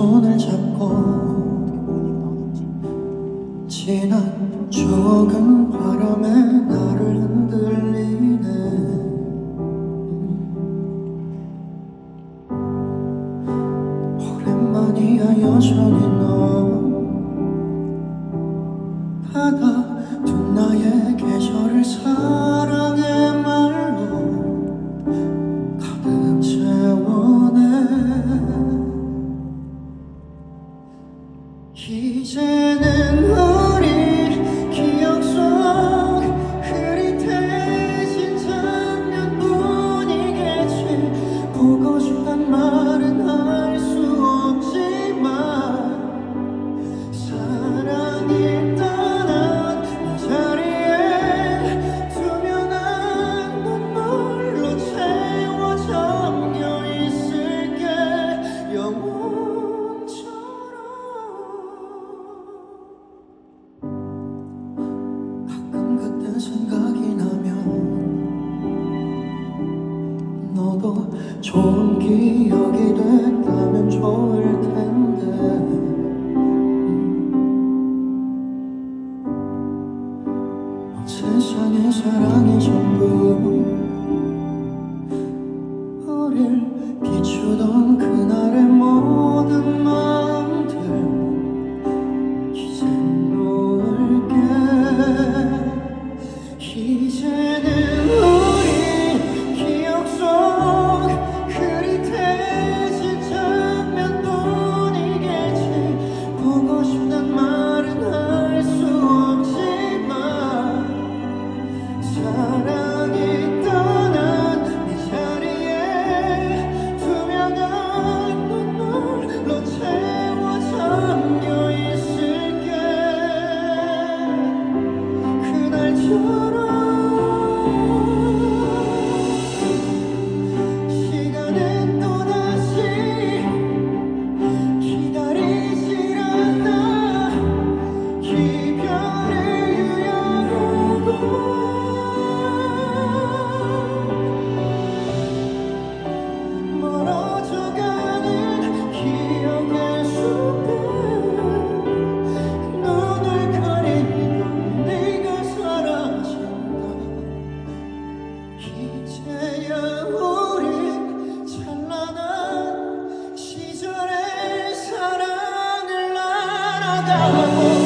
손을 잡고 지난 조금 바람에 나를 흔들리네. 오랜만이야 여전히 너 너도 좋은 기억이 됐다면 좋을 텐데. power.